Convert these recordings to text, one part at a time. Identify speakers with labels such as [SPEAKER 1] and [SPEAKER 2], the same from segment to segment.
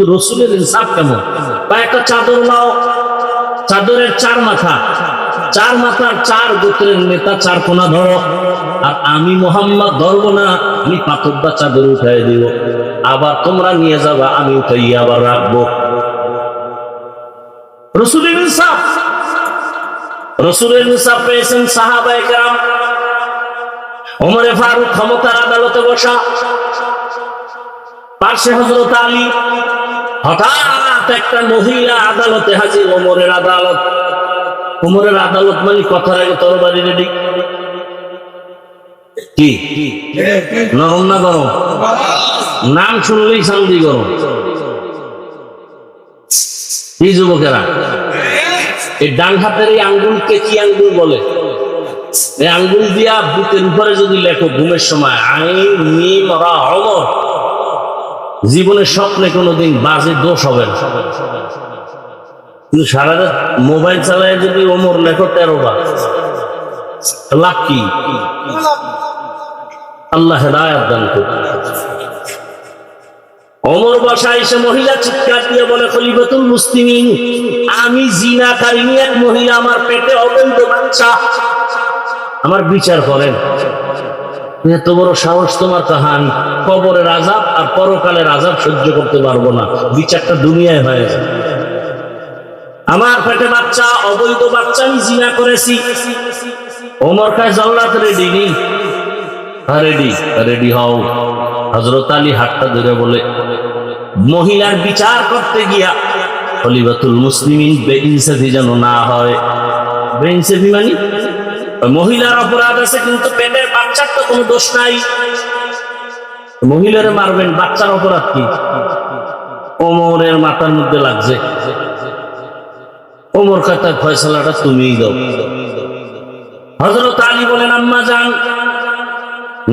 [SPEAKER 1] রসুলের ইনসাফ কেমন? বা একটা চাদর নাও, চাদরের চার মাথা। চার মাথার চার গোত্রের নেতা, চার কোনা ধরো। আর আমি মোহাম্মদ ধরবো না, আমি পাথরটা চাদর উঠাই দিব। আবার তোমরা নিয়ে যাবা, আমি উঠাইয়া আবার রাখব। রসুলের ইনসাফ রসুলের ইনসাফ পেয়েছেন সাহাবায়ে কেরাম। ওমরে ফারুক ক্ষমতার আদালতে বসা। পার্শ্বে হজরত আলী। হঠাৎ একটা মহিলা আদালতে হাজির, ওমরের আদালত। ওমরের আদালত মানে কথার আগে তরবারি রেডি। কি? নরম না গরম? নাম শুনলেই শান্তি গরম। এই যুবকেরা, এই ডান হাতের এই আঙ্গুলকে কি আঙ্গুল বলে? এই আঙ্গুল দিয়া বুকের উপরে যদি লেখো, ঘুমের সময়, আইন মিম রা, অমর। জীবনের স্বপ্নে কোনোদিন বাজে দোষ হবে না। কিন্তু সারা রাত মোবাইল চালায় যদি ওমর লেখো তেরো বার। লাভ কি? আল্লাহ হেদায়াত দান করুন। অমর বাসায় এসে মহিলা চিৎকার দিয়ে বলে, খলিফাতুল মুসলিমিন, আমি জিনা কারিনী এক মহিলা আমার পেটে অবৈধ বাচ্চা। আমার বিচার করেন। এত বড় সাহস তোমার কাহানি? কবরের আজাব আর পরকালের আজাব সহ্য করতে পারব না। বিচারটা দুনিয়ায় হয়ে আমার পেটে বাচ্চা, অবৈধ বাচ্চা আমি জিনা করেছি। ওমর খায় জল্লাত রেডি নি? রেডি রেডি হও। হজরত আলী হাতটা ধরে বলে, মহিলার বিচার করতে গিয়া খলিফাতুল মুসলিমিন বেইনসাফি যেন না হয়। বেইনসাফি মানে? মহিলার অপরাধ আছে, কিন্তু পেটের বাচ্চার তো কোনো দোষ নাই। মহিলারে মারবেন, বাচ্চার অপরাধ কি? ওমরের মাথার মধ্যে লাগছে। ওমর কাতার ফয়সালাটা তুমিই দাও। হজরত আলী বলেন, আম্মা যান,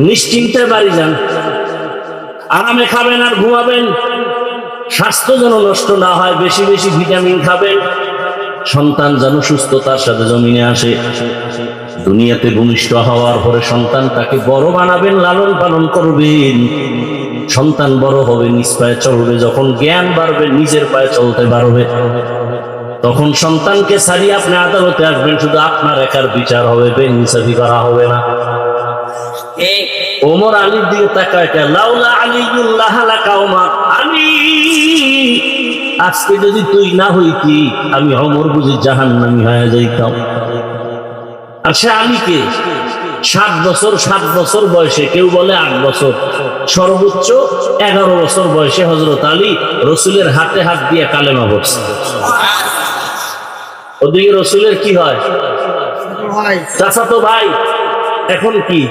[SPEAKER 1] নিশ্চিন্তে বাড়ি যান। আরামে খাবেন আর ঘুমাবেন। স্বাস্থ্য যেন নষ্ট না হয়, বেশি বেশি ভিটামিন খাবেন। সন্তান যেন সুস্থতার সাথে জমিনে আসে। দুনিয়াতে ভূমিষ্ঠ হওয়ার পরে সন্তান তাকে বড় বানাবেন, লালন পালন করবেন। সন্তান বড় হবে, নিজ পায়ে চলবে, যখন জ্ঞান বাড়বে, নিজের পায়ে চলতে পারবে তখন সন্তানকে ছাড়িয়ে আপনি আদালতে আসবেন, শুধু আপনার একার বিচার হবে, বেইনসাফি করা হবে না। ওমর আলীর দিকে তাকায় লাউলা আলিউল্লাহ আলী আজকে যদি তুই না হইতি, আমি অমর বুঝি জাহান্নামী হয়ে যাইতাম। আর সে আলীকে সাত বছর সাত বছর বয়সে কেউ বলে আট বছর। সর্বোচ্চ এগারো বছর বয়সে হজরত আলী রসুলের হাতে হাত দিয়ে কালেমা পড়ছে। ওদিকে রসুলের কি হয়? চাচা তো ভাই এখন কি?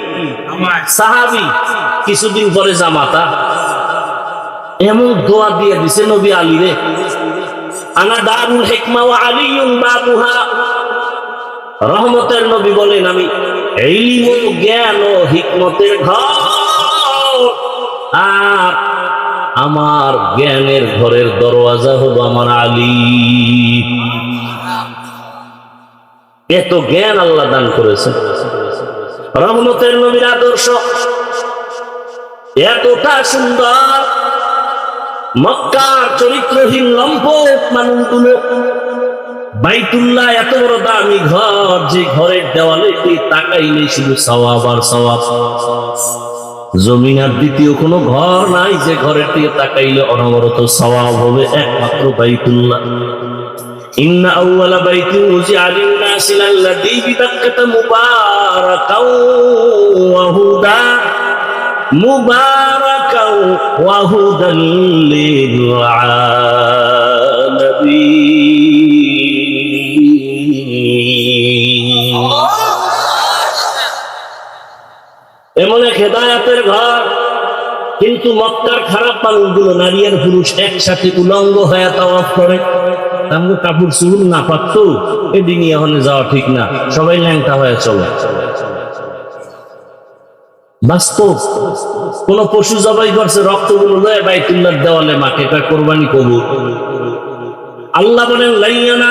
[SPEAKER 1] সাহাবি কিছুদিন পরে জামাতা এমন দোয়া দিয়ে দিছে নবী আলী রে। আনা দারুল হিকমা ওয়া আলিয়ুন বাবুহা রহমতের নবী বলেন আমি এই জ্ঞান ও হিকমতের ঘর। আর আমার জ্ঞানের ঘরের দরওয়াজা হলো আমার আলী। এত জ্ঞান আল্লাহ দান করেছে রহমতের নবীর আদর্শ এতটা সুন্দর। মক্কার চরিত্রহীন লম্পট মানুষগুলো বাইতুল্লাহ এত বড় দামি ঘর যে ঘরের দেওয়ালে তুই তাকাইলে শুধু সওয়াব আর সওয়াব জমিন আর দ্বিতীয় কোনো ঘর নাই যে ঘরের দিকে তাকাইলে অনবরত সওয়াব হবে একমাত্র বাইতুল্লাহ إن أول بيت وزع للناس الذي ببكة مباركا وهدى مباركا وهدى للعالمين কিন্তু মক্কার খারাপ মানুষগুলো নারী আর পুরুষ একসাথে উলঙ্গ হয়ে তাওয়াফ করে। আমাকে কাপড় চুল না পারতো এদিনই এখন যাওয়া ঠিক না। সবাই ল্যাংটা হয়ে চলে। বাস্তব, কোন পশু জবাই করছে, রক্তগুলো লয়ে বাইতুল্লাহ দেওয়ালে মাকে কয় কোরবানি কবুল। আল্লাহ বলেন, লাইয়ানা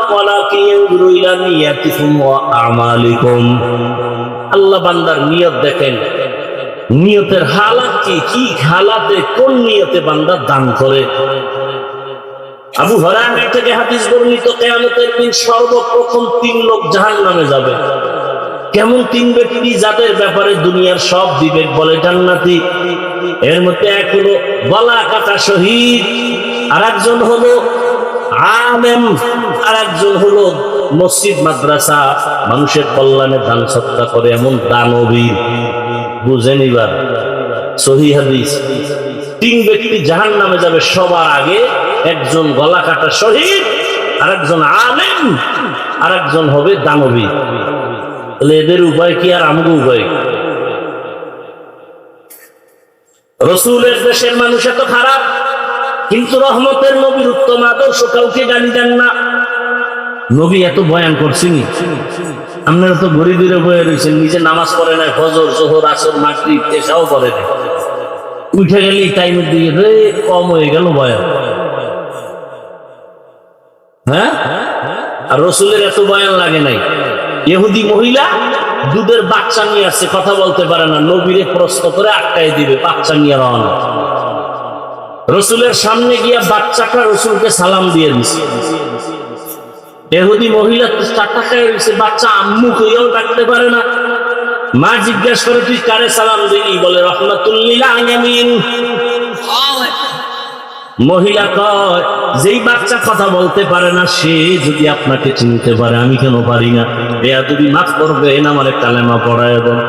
[SPEAKER 1] আল্লাহ বান্দার নিয়ত দেখেন, নিয়তের হালাত কি কি হালাতে, কোন নিয়তে বান্দার দান করে? আবু হরায়রা থেকে হাতিস বর্ণিত, কেয়ামতের দিন সর্বপ্রথম তিন লোক জাহান নামে যাবে। কেমন তিন ব্যক্তি যাদের ব্যাপারে দুনিয়ার সব বিবেক বলে জান্নাতি, এর মধ্যে এক হলো বলা কাটা শহীদ আর একজন হলো আমেম আর একজন হলো মসজিদ, মাদ্রাসা। মানুষের কল্যাণে দান সত্তা করে এমন দানবীর বুঝেন এবার? সহি হাদিস। তিন ব্যক্তি জাহান নামে যাবে সবার আগে। একজন গলা কাটা শহীদ আর একজন আলেম আর একজন হবে দানবী। তাহলে এদের উপায় কি আর আমাকে উপায়? রসুলের দেশের মানুষ এত খারাপ, কিন্তু রহমতের নবীর উত্তম আদর্শ কাউকে গালি দেন না। নবী এত বয়ান করছিনি আপনারা তো গরিবের বয়ে রয়েছেন নিজে নামাজ পড়ে নাই, ফজর, জোহর, আসর, মাগরিব, এসাও করে নাই। উঠে গেলি টাইমের দিকে, রে, কম হয়ে গেল বয়ান। হ্যাঁ? আর রসুলের এত বয়ান লাগে নাই। ইহুদি মহিলা দুধের বাচ্চা নিয়ে আসছে, কথা বলতে পারে না, নবীরে প্রশ্ন করে আটকাই দিবে, বাচ্চা নিয়ে রওনা। রসুলের সামনে গিয়া বাচ্চাটা রসুলকে সালাম দিয়ে দিছে। এহুদি মহিলা চারটা খায় রয়েছে, বাচ্চা আম্মু কইয়াও ডাকতে পারে না। মা জিজ্ঞাসা করে, তুই কারে সালাম দিলি? বলে রহমাতুল্লিল আলামিন মহিলা কয়, যেই বাচ্চা কথা বলতে পারে না, সে যদি আপনাকে চিনতে পারে, আমি কেন পারি না? বেয়া যদি মাফ করবেন, আমার কালেমা পড়ায় দেন।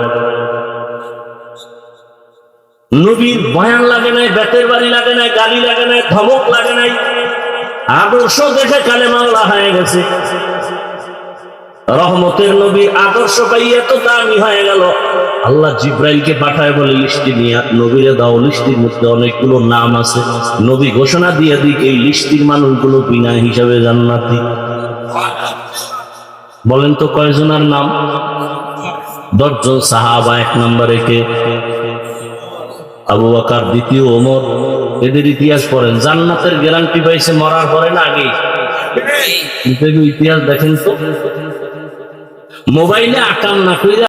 [SPEAKER 1] নবীর বয়ান লাগে নাই, বেতের বাড়ি লাগে নাই, গালি লাগে নাই, ধমক লাগে নাই। আদর্শ দেখে কালেমাওয়ালা হয়ে গেছে। রহমতের নবীর আদর্শ পাই এত দামি হয়ে গেল। আল্লাহ জিব্রাইলকে পাঠায় বলে লিস্টি নিয়ে নবীরে দাও লিস্টির মধ্যে অনেকগুলো নাম আছে। নবী ঘোষণা দিয়ে দিক, এই লিস্টির মানুষগুলো বিনা হিসাবে জান্নাতি। বলেন তো কয়জনের নাম? দশজন সাহাবা এক নম্বরে কে? আবু বাকার দ্বিতীয় ওমর এদের ইতিহাস পড়েন। জান্নাতের গ্যারান্টি পাইছে মরার পরে না আগে ইতিহাস দেখেন তো। মোবাইলে আকাম না কইরা